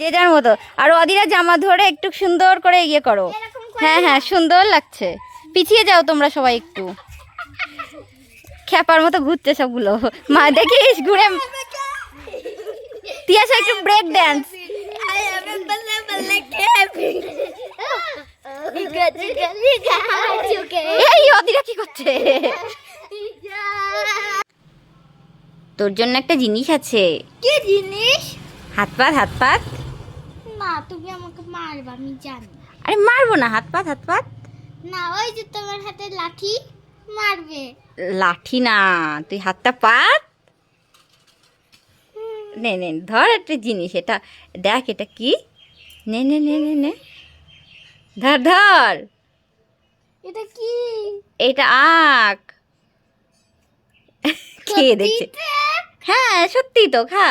যে যার মতো। আর অদিরা জামা ধরে একটু সুন্দর করে ইয়ে করো। হ্যাঁ হ্যাঁ সুন্দর লাগছে। পিছিয়ে যাও তোমরা সবাই একটু। খ্যাপার মতো ঘুরছে সবগুলো। মা দেখিস ঘুরে তিয়াসা একটু ব্রেক ড্যান্স এই অদিরা কি করছে? তোর জন্য একটা জিনিস আছে। কি জিনিস? হাত পাত হাত পাত না তুমি আমাকে মারবা আমি জানি। আরে মারবো না হাত পাত হাত পাত। না ওই যে তোমার হাতে লাঠি মারবে। লাঠি না তুই হাতটা পাত। নে নে ধর একটা জিনিস এটা দেখ এটা কি? নে নে নে নে নে। ধর ধর। এটা কি? এটা আখ। খেয়ে দেখছে। হ্যাঁ সত্যি তো খা।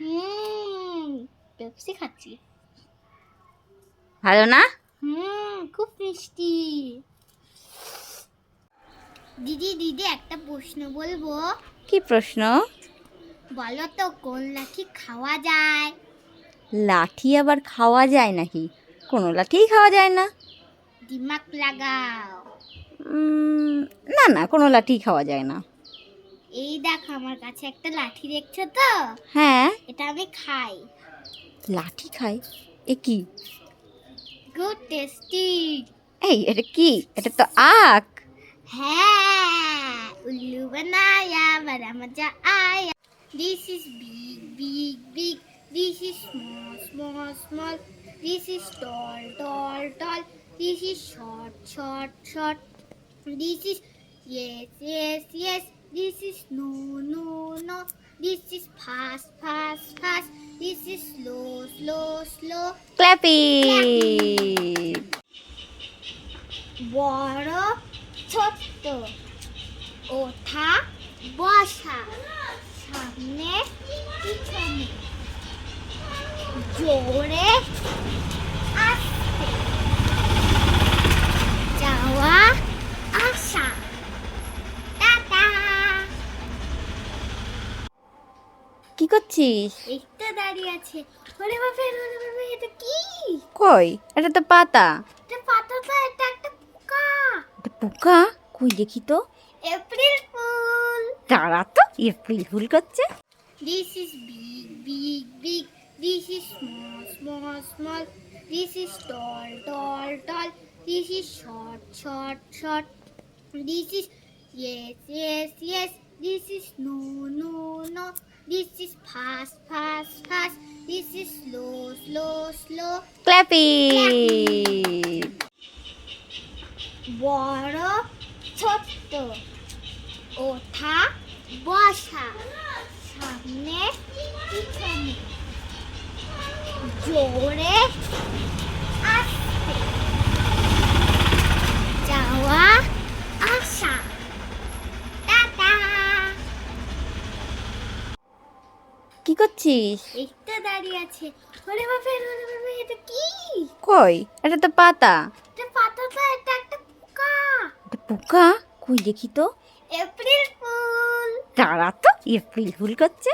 হুম। পেপসি খাচ্ছি ভালো না? হুম খুব মিষ্টি। দিদি দিদি একটা প্রশ্ন বলব? কি প্রশ্ন? বলো তো কোন লাঠি খাওয়া যায়? লাঠি আবার খাওয়া যায় নাকি? কোনো লাঠিই খাওয়া যায় না। দিমাগ লাগাও। না না কোনো লাঠি খাওয়া যায় না। এই দেখো আমার কাছে একটা লাঠি দেখছ তো? হ্যাঁ। এটা আমি খাই। লাঠি খায় এ কি? গুড টেস্টি এই এটা কি? এটা তো আখ। হ্যাঁ উল্লু বানায়া বড়া মজা আয়া। This is big big big this is small small small this is tall tall tall this is short short short this is yes yes yes this is no no no this is fast fast fast this is slow slow slow ক্ল্যাপি বড় ছোট্ট ওঠা বসা সামনে পিছনে জোরে কি করছিস? এটা দাঁড়িয়ে আছে। ওরে বাপ ওরে বাপ এটা কি? কই? এটা তো পাতা। এটা পাতা তো এটা একটা পোকা। এটা পোকা? কই দেখি তো। April fool. তারা তো এপ্রিল ফুল করছে। This is big big big this is small small this is tall tall tall this is short short short this is yes yes yes this is no no no This is fast, fast, fast. This is slow, slow, slow. ক্ল্যাপি বড় ছোট্ট ওঠা বসা সামনে পিছনে জোরে করছিস? একটা দাঁড়িয়ে আছে। ওরে বাবা ওরে বাবা এটা কি? কই? এটা তো পাতা। এটা পাতাটা এটা একটা পোকা। এটা পোকা? কই দেখি তো। April fool. তারা তো এপ্রিল ফুল করছে।